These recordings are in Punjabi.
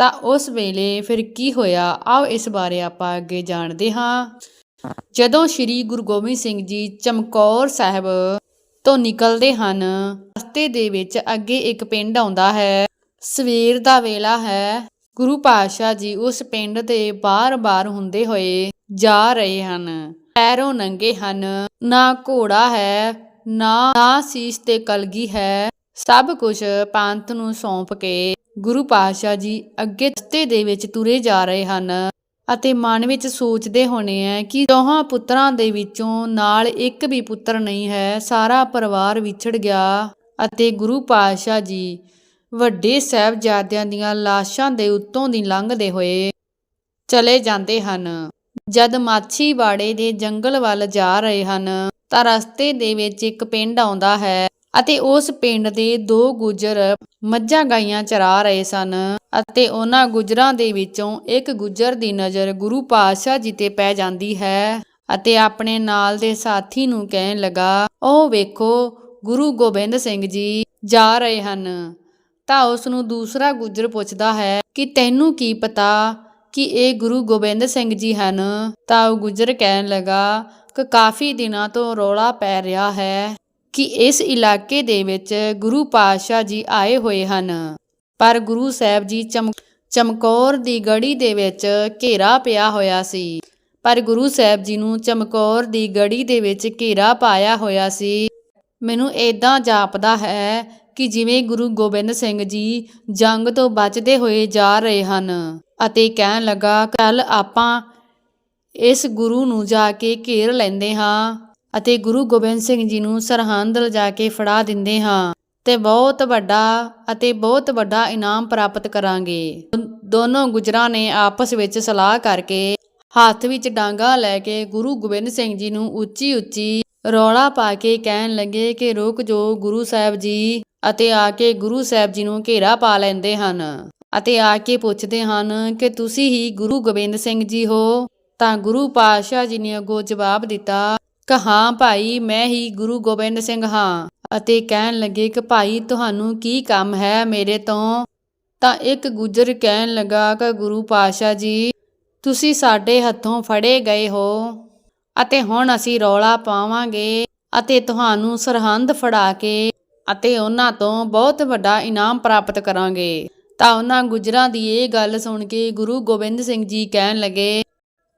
ਤਾਂ ਉਸ ਵੇਲੇ ਫਿਰ ਕੀ ਹੋਇਆ? ਆਓ ਇਸ ਬਾਰੇ ਆਪਾਂ ਅੱਗੇ ਜਾਣਦੇ ਹਾਂ। ਜਦੋਂ ਸ੍ਰੀ ਗੁਰੂ ਗੋਬਿੰਦ ਸਿੰਘ ਜੀ ਚਮਕੌਰ ਸਾਹਿਬ ਤੋਂ ਨਿਕਲਦੇ ਹਨ, ਰਸਤੇ ਦੇ ਵਿੱਚ ਅੱਗੇ ਇੱਕ ਪਿੰਡ ਆਉਂਦਾ ਹੈ। ਸਵੇਰ ਦਾ ਵੇਲਾ ਹੈ। ਗੁਰੂ ਪਾਤਸ਼ਾਹ ਜੀ ਉਸ ਪਿੰਡ ਦੇ ਬਾਰ-ਬਾਰ ਹੁੰਦੇ ਹੋਏ ਜਾ ਰਹੇ ਹਨ। ਪੈਰੋਂ ਨੰਗੇ ਹਨ। ਨਾ ਘੋੜਾ ਹੈ, ਨਾ ਨਾ ਸੀਸ ਤੇ ਕਲਗੀ ਹੈ। ਸਭ ਕੁਝ ਪੰਥ ਨੂੰ ਸੌਂਪ ਕੇ ਗੁਰੂ ਪਾਤਸ਼ਾਹ ਜੀ ਅੱਗੇ ਰਸਤੇ ਦੇ ਵਿੱਚ ਤੁਰੇ ਜਾ ਰਹੇ ਹਨ ਅਤੇ ਮਨ ਵਿੱਚ ਸੋਚਦੇ ਹੋਣੇ ਆ ਕਿ ਦੋਹਾਂ ਪੁੱਤਰਾਂ ਦੇ ਵਿੱਚੋਂ ਨਾਲ ਇੱਕ ਵੀ ਪੁੱਤਰ ਨਹੀਂ ਹੈ, ਸਾਰਾ ਪਰਿਵਾਰ ਵਿਛੜ ਗਿਆ ਅਤੇ ਗੁਰੂ ਪਾਤਸ਼ਾਹ ਜੀ ਵੱਡੇ ਸਾਹਿਬਜ਼ਾਦਿਆਂ ਦੀਆਂ ਲਾਸ਼ਾਂ ਦੇ ਉੱਤੋਂ ਦੀ ਲੰਘਦੇ ਹੋਏ ਚਲੇ ਜਾਂਦੇ ਹਨ। ਜਦ ਮਾਛੀਵਾੜੇ ਦੇ ਜੰਗਲ ਵੱਲ ਜਾ ਰਹੇ ਹਨ ਤਾਂ ਰਸਤੇ ਦੇ ਵਿੱਚ ਇੱਕ ਪਿੰਡ ਆਉਂਦਾ ਹੈ ਅਤੇ ਉਸ ਪਿੰਡ ਦੇ ਦੋ ਗੁਜਰ ਮੱਝਾਂ ਗਾਈਆਂ ਚਰਾ ਰਹੇ ਸਨ ਅਤੇ ਉਹਨਾਂ ਗੁਜਰਾਂ ਦੇ ਵਿੱਚੋਂ ਇੱਕ ਗੁੱਜਰ ਦੀ ਨਜ਼ਰ ਗੁਰੂ ਪਾਤਸ਼ਾਹ ਜੀ ਤੇ ਪੈ ਜਾਂਦੀ ਹੈ ਅਤੇ ਆਪਣੇ ਨਾਲ ਦੇ ਸਾਥੀ ਨੂੰ ਕਹਿਣ ਲੱਗਾ, ਉਹ ਵੇਖੋ, ਗੁਰੂ ਗੋਬਿੰਦ ਸਿੰਘ ਜੀ ਜਾ ਰਹੇ ਹਨ। ਤਾਂ ਉਸ ਨੂੰ ਦੂਸਰਾ ਗੁੱਜਰ ਪੁੱਛਦਾ ਹੈ ਕਿ, ਤੈਨੂੰ ਕੀ ਪਤਾ ਕਿ ਇਹ ਗੁਰੂ ਗੋਬਿੰਦ ਸਿੰਘ ਜੀ ਹਨ? ਤਾਂ ਉਹ ਗੁੱਜਰ ਕਹਿਣ ਲੱਗਾ, ਕਿ, ਕਾਫੀ ਦਿਨਾਂ ਤੋਂ ਰੌਲਾ ਪੈ ਰਿਹਾ ਹੈ। ਕਿ ਇਸ ਇਲਾਕੇ ਦੇ ਵਿੱਚ ਗੁਰੂ ਪਾਤਸ਼ਾਹ ਜੀ ਆਏ ਹੋਏ ਹਨ। ਪਰ ਗੁਰੂ ਸਾਹਿਬ ਜੀ ਚਮ, ਚਮਕੌਰ ਦੀ ਗੜੀ ਦੇ ਵਿੱਚ ਘੇਰਾ ਪਿਆ ਹੋਇਆ ਸੀ। ਪਰ ਗੁਰੂ ਸਾਹਿਬ ਜੀ ਨੂੰ ਚਮਕੌਰ ਦੀ ਗੜੀ ਦੇ ਵਿੱਚ ਘੇਰਾ ਪਾਇਆ ਹੋਇਆ ਸੀ। ਮੈਨੂੰ ਏਦਾਂ ਜਾਪਦਾ ਹੈ ਕਿ ਜਿਵੇਂ ਗੁਰੂ ਗੋਬਿੰਦ ਸਿੰਘ ਜੀ ਜੰਗ ਤੋਂ ਬਚਦੇ ਹੋਏ ਜਾ ਰਹੇ ਹਨ ਅਤੇ ਕਹਿਣ ਲੱਗਾ ਕੱਲ ਆਪਾਂ ਇਸ ਗੁਰੂ ਨੂੰ ਜਾ ਕੇ ਘੇਰ ਲੈਂਦੇ ਹਾਂ। ਅਤੇ ਗੁਰੂ ਗੋਬਿੰਦ ਸਿੰਘ ਜੀ ਨੂੰ ਸਰਹੰਦ ਲਿਜਾ ਕੇ ਫੜਾ ਦਿੰਦੇ ਹਾਂ ਤੇ ਬਹੁਤ ਵੱਡਾ ਅਤੇ ਬਹੁਤ ਵੱਡਾ ਇਨਾਮ ਪ੍ਰਾਪਤ ਕਰਾਂਗੇ। ਦੋਨੋਂ ਗੁਜਰਾਂ ਨੇ ਆਪਸ ਵਿੱਚ ਸਲਾਹ ਕਰਕੇ ਹੱਥ ਵਿੱਚ ਡਾਂਗਾ ਲੈ ਕੇ ਗੁਰੂ ਗੋਬਿੰਦ ਸਿੰਘ ਜੀ ਨੂੰ ਉੱਚੀ ਉੱਚੀ ਰੌਲਾ ਪਾ ਕੇ ਕਹਿਣ ਲੱਗੇ ਕਿ ਰੁਕ ਜੋ ਗੁਰੂ ਸਾਹਿਬ ਜੀ ਅਤੇ ਆ ਕੇ ਗੁਰੂ ਸਾਹਿਬ ਜੀ ਨੂੰ ਘੇਰਾ ਪਾ ਲੈਂਦੇ ਹਨ ਅਤੇ ਆ ਕੇ ਪੁੱਛਦੇ ਹਨ ਕਿ ਤੁਸੀਂ ਹੀ ਗੁਰੂ ਗੋਬਿੰਦ ਸਿੰਘ ਜੀ ਹੋ ਤਾਂ ਗੁਰੂ ਪਾਤਸ਼ਾਹ ਜੀ ਨੇ ਅੱਗੋਂ ਜਵਾਬ ਦਿੱਤਾ ਕਿ ਹਾਂ ਭਾਈ, ਮੈਂ ਹੀ ਗੁਰੂ ਗੋਬਿੰਦ ਸਿੰਘ ਹਾਂ ਅਤੇ ਕਹਿਣ ਲੱਗੇ ਕਿ ਭਾਈ, ਤੁਹਾਨੂੰ ਕੀ ਕੰਮ ਹੈ ਮੇਰੇ ਤੋਂ? ਤਾਂ ਇੱਕ ਗੁੱਜਰ ਕਹਿਣ ਲੱਗਾ ਕਿ ਗੁਰੂ ਪਾਤਸ਼ਾਹ ਜੀ, ਤੁਸੀਂ ਸਾਡੇ ਹੱਥੋਂ ਫੜੇ ਗਏ ਹੋ ਅਤੇ ਹੁਣ ਅਸੀਂ ਰੌਲਾ ਪਾਵਾਂਗੇ ਅਤੇ ਤੁਹਾਨੂੰ ਸਰਹੰਦ ਫੜਾ ਕੇ ਅਤੇ ਉਹਨਾਂ ਤੋਂ ਬਹੁਤ ਵੱਡਾ ਇਨਾਮ ਪ੍ਰਾਪਤ ਕਰਾਂਗੇ। ਤਾਂ ਉਹਨਾਂ ਗੁਜਰਾਂ ਦੀ ਇਹ ਗੱਲ ਸੁਣ ਕੇ ਗੁਰੂ ਗੋਬਿੰਦ ਸਿੰਘ ਜੀ ਕਹਿਣ ਲੱਗੇ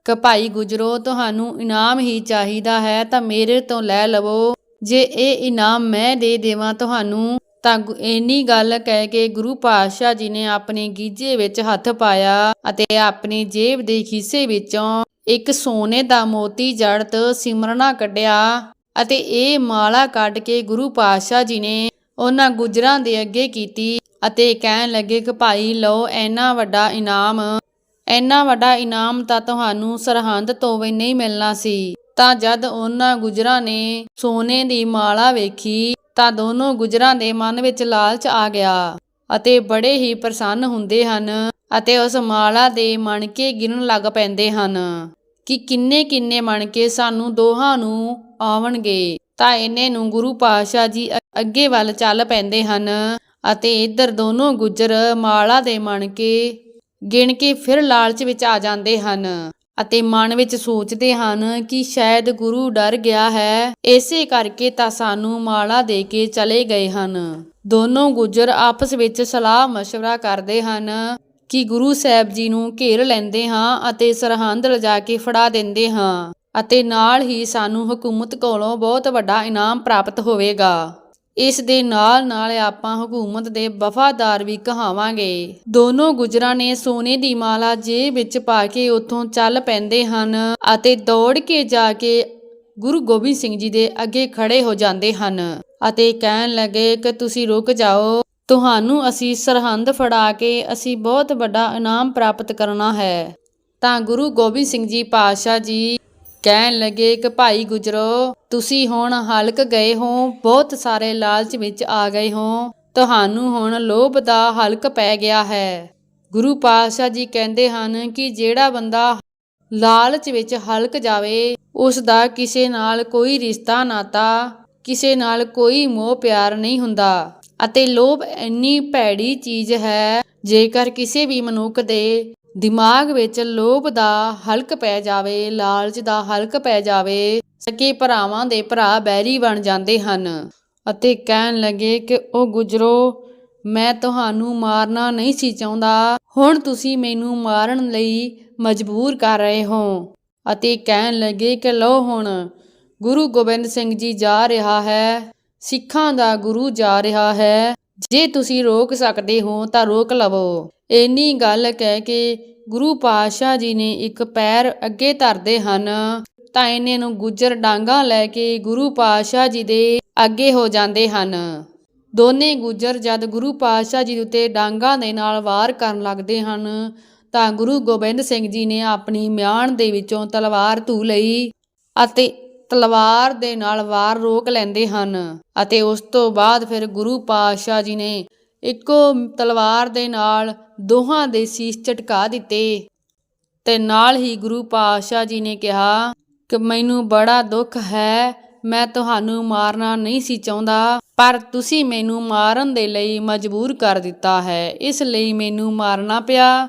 ਕਿ ਭਾਈ ਗੁਜਰੋ, ਤੁਹਾਨੂੰ ਇਨਾਮ ਹੀ ਚਾਹੀਦਾ ਹੈ, ਤਾਂ ਮੇਰੇ ਤੋਂ ਲੈ ਲਵੋ। ਜੇ ਇਹ ਇਨਾਮ ਮੈਂ ਦੇ ਦੇਵਾਂ ਤੁਹਾਨੂੰ, ਤਾਂ ਇੰਨੀ ਗੱਲ ਕਹਿ ਕੇ ਗੁਰੂ ਪਾਤਸ਼ਾਹ ਜੀ ਨੇ ਆਪਣੇ ਗੀਜੇ ਵਿੱਚ ਹੱਥ ਪਾਇਆ ਅਤੇ ਆਪਣੀ ਜੇਬ ਦੇ ਖੀਸੇ ਵਿੱਚੋਂ ਇੱਕ ਸੋਨੇ ਦਾ ਮੋਤੀ ਜੜਤ ਸਿਮਰਨਾ ਕੱਢਿਆ ਅਤੇ ਇਹ ਮਾਲਾ ਕੱਢ ਕੇ ਗੁਰੂ ਪਾਤਸ਼ਾਹ ਜੀ ਨੇ ਉਹਨਾਂ ਗੁਜਰਾਂ ਦੇ ਅੱਗੇ ਕੀਤੀ ਅਤੇ ਕਹਿਣ ਲੱਗੇ ਕਿ ਭਾਈ ਲਓ, ਇੰਨਾ ਵੱਡਾ ਇਨਾਮ ਇੰਨਾ ਵੱਡਾ ਇਨਾਮ ਤਾਂ ਤੁਹਾਨੂੰ ਸਰਹੰਦ ਤੋਂ ਵੀ ਨਹੀਂ ਮਿਲਣਾ ਸੀ। ਤਾਂ ਜਦ ਉਹਨਾਂ ਗੁਜਰਾਂ ਨੇ ਸੋਨੇ ਦੀ ਮਾਲਾ ਵੇਖੀ, ਤਾਂ ਦੋਨੋਂ ਗੁਜਰਾਂ ਦੇ ਮਨ ਵਿੱਚ ਲਾਲਚ ਆ ਗਿਆ ਅਤੇ ਬੜੇ ਹੀ ਪ੍ਰਸੰਨ ਹੁੰਦੇ ਹਨ ਅਤੇ ਉਸ ਮਾਲਾ ਦੇ ਮਣਕੇ ਗਿਣਨ ਲੱਗ ਪੈਂਦੇ ਹਨ ਕਿ ਕਿੰਨੇ ਕਿੰਨੇ ਮਣਕੇ ਸਾਨੂੰ ਦੋਹਾਂ ਨੂੰ ਆਉਣਗੇ ਤਾਂ ਇਹਨੇ ਨੂੰ ਗੁਰੂ ਪਾਤਸ਼ਾਹ ਜੀ ਅੱਗੇ ਵੱਲ ਚੱਲ ਪੈਂਦੇ ਹਨ ਅਤੇ ਇੱਧਰ ਦੋਨੋਂ ਗੁਜਰ ਮਾਲਾ ਦੇ ਮਣਕੇ ਗਿਣ ਕੇ ਫਿਰ ਲਾਲਚ ਵਿੱਚ ਆ ਜਾਂਦੇ ਹਨ ਅਤੇ ਮਨ ਵਿੱਚ ਸੋਚਦੇ ਹਨ ਕਿ ਸ਼ਾਇਦ ਗੁਰੂ ਡਰ ਗਿਆ ਹੈ। ਇਸੇ ਕਰਕੇ ਤਾਂ ਸਾਨੂੰ ਮਾਲਾ ਦੇ ਕੇ ਚਲੇ ਗਏ ਹਨ। ਦੋਨੋਂ ਗੁਜਰ ਆਪਸ ਵਿੱਚ ਸਲਾਹ مشਵਰਾ ਕਰਦੇ ਹਨ ਕਿ ਗੁਰੂ ਸਾਹਿਬ ਜੀ ਨੂੰ ਘੇਰ ਲੈਂਦੇ ਹਾਂ ਅਤੇ ਸਰਹੰਦ ਲਿਜਾ ਕੇ ਫੜਾ ਦਿੰਦੇ ਹਾਂ ਅਤੇ ਨਾਲ ਹੀ ਸਾਨੂੰ ਹਕੂਮਤ ਕੋਲੋਂ ਬਹੁਤ ਵੱਡਾ ਇਨਾਮ ਪ੍ਰਾਪਤ ਹੋਵੇਗਾ। ਇਸ ਦੇ ਨਾਲ ਨਾਲ ਆਪਾਂ ਹਕੂਮਤ ਦੇ ਵਫਾਦਾਰ ਵੀ ਕਹਾਵਾਂਗੇ। ਦੋਨੋਂ ਗੁਜਰਾਂ ਨੇ ਸੋਨੇ ਦੀ ਮਾਲਾ ਜੇਬ ਵਿੱਚ ਪਾ ਕੇ ਉੱਥੋਂ ਚੱਲ ਪੈਂਦੇ ਹਨ ਅਤੇ ਦੌੜ ਕੇ ਜਾ ਕੇ ਗੁਰੂ ਗੋਬਿੰਦ ਸਿੰਘ ਜੀ ਦੇ ਅੱਗੇ ਖੜੇ ਹੋ ਜਾਂਦੇ ਹਨ ਅਤੇ ਕਹਿਣ ਲੱਗੇ ਕਿ ਤੁਸੀਂ ਰੁਕ ਜਾਓ, ਤੁਹਾਨੂੰ ਅਸੀਂ ਸਰਹੰਦ ਫੜਾ ਕੇ ਅਸੀਂ ਬਹੁਤ ਵੱਡਾ ਇਨਾਮ ਪ੍ਰਾਪਤ ਕਰਨਾ ਹੈ। ਤਾਂ ਗੁਰੂ ਗੋਬਿੰਦ ਸਿੰਘ ਜੀ ਪਾਤਸ਼ਾਹ ਜੀ ਕਹਿਣ ਲੱਗੇ ਕਿ ਭਾਈ ਗੁਜਰੋ, ਤੁਸੀਂ ਹੁਣ ਹਲਕ ਗਏ ਹੋ, ਬਹੁਤ ਸਾਰੇ ਲਾਲਚ ਵਿੱਚ ਆ ਗਏ ਹੋ। ਤੁਹਾਨੂੰ ਹੁਣ ਲੋਭ ਦਾ ਹਲਕ ਪੈ ਗਿਆ ਹੈ। ਗੁਰੂ ਪਾਤਸ਼ਾਹ ਜੀ ਕਹਿੰਦੇ ਹਨ ਕਿ ਜਿਹੜਾ ਬੰਦਾ ਲਾਲਚ ਵਿੱਚ ਹਲਕ ਜਾਵੇ, ਉਸ ਦਾ ਕਿਸੇ ਨਾਲ ਕੋਈ ਰਿਸ਼ਤਾ ਨਾਤਾ, ਕਿਸੇ ਨਾਲ ਕੋਈ ਮੋਹ ਪਿਆਰ ਨਹੀਂ ਹੁੰਦਾ। ਅਤੇ ਲੋਭ ਇੰਨੀ ਭੈੜੀ ਚੀਜ਼ ਹੈ, ਜੇਕਰ ਕਿਸੇ ਵੀ ਮਨੁੱਖ ਦੇ ਦਿਮਾਗ ਵਿੱਚ ਲੋਭ ਦਾ ਹਲਕ ਪੈ ਜਾਵੇ, ਲਾਲਚ ਦਾ ਹਲਕ ਪੈ ਜਾਵੇ, ਸਕੇ ਭਰਾਵਾਂ ਦੇ ਭਰਾ ਬੈਰੀ ਬਣ ਜਾਂਦੇ ਹਨ। ਅਤੇ ਕਹਿਣ ਲੱਗੇ ਕਿ, ਉਹ ਗੁਜਰੋ, ਮੈਂ ਤੁਹਾਨੂੰ ਮਾਰਨਾ ਨਹੀਂ ਸੀ ਚਾਹੁੰਦਾ। ਹੁਣ ਤੁਸੀਂ ਮੈਨੂੰ ਮਾਰਨ ਲਈ ਮਜਬੂਰ ਕਰ ਰਹੇ ਹੋ। ਅਤੇ ਕਹਿਣ ਲੱਗੇ ਕਿ, ਲਓ ਹੁਣ, ਗੁਰੂ ਗੋਬਿੰਦ ਸਿੰਘ ਜੀ ਜਾ ਰਿਹਾ ਹੈ। ਸਿੱਖਾਂ ਦਾ ਗੁਰੂ ਜਾ ਰਿਹਾ ਹੈ। ਜੇ ਤੁਸੀਂ ਰੋਕ ਸਕਦੇ ਹੋ ਤਾਂ ਰੋਕ ਲਵੋ। ਇੰਨੀ ਗੱਲ ਕਹਿ ਕੇ ਗੁਰੂ ਪਾਤਸ਼ਾਹ ਜੀ ਨੇ ਇੱਕ ਪੈਰ ਅੱਗੇ ਧਰਦੇ ਹਨ, ਤਾਂ ਇਹਨੇ ਨੂੰ ਗੁੱਜਰ ਡਾਂਗਾ ਲੈ ਕੇ ਗੁਰੂ ਪਾਤਸ਼ਾਹ ਜੀ ਦੇ ਅੱਗੇ ਹੋ ਜਾਂਦੇ ਹਨ। ਦੋਨੇ ਗੁੱਜਰ ਜਦ ਗੁਰੂ ਪਾਤਸ਼ਾਹ ਜੀ ਉੱਤੇ ਡਾਂਗਾ ਦੇ ਨਾਲ ਵਾਰ ਕਰਨ ਲੱਗਦੇ ਹਨ, ਤਾਂ ਗੁਰੂ ਗੋਬਿੰਦ ਸਿੰਘ ਜੀ ਨੇ ਆਪਣੀ ਮਿਆਨ ਦੇ ਵਿੱਚੋਂ ਤਲਵਾਰ ਧੂ ਲਈ ਅਤੇ ਤਲਵਾਰ ਦੇ ਨਾਲ ਵਾਰ ਰੋਕ ਲੈਂਦੇ ਹਨ ਅਤੇ ਉਸ ਤੋਂ ਬਾਅਦ ਫਿਰ ਗੁਰੂ ਪਾਤਸ਼ਾਹ ਜੀ ਨੇ ਇੱਕੋ ਤਲਵਾਰ ਦੇ ਨਾਲ ਦੋਹਾਂ ਦੇ ਸੀਸ ਝਟਕਾ ਦਿੱਤੇ ਤੇ ਨਾਲ ਹੀ ਗੁਰੂ ਪਾਤਸ਼ਾਹ ਜੀ ਨੇ ਕਿਹਾ ਕਿ ਮੈਨੂੰ ਬੜਾ ਦੁੱਖ ਹੈ, ਮੈਂ ਤੁਹਾਨੂੰ ਮਾਰਨਾ ਨਹੀਂ ਸੀ ਚਾਹੁੰਦਾ, ਪਰ ਤੁਸੀਂ ਮੈਨੂੰ ਮਾਰਨ ਦੇ ਲਈ ਮਜਬੂਰ ਕਰ ਦਿੱਤਾ ਹੈ, ਇਸ ਲਈ ਮੈਨੂੰ ਮਾਰਨਾ ਪਿਆ।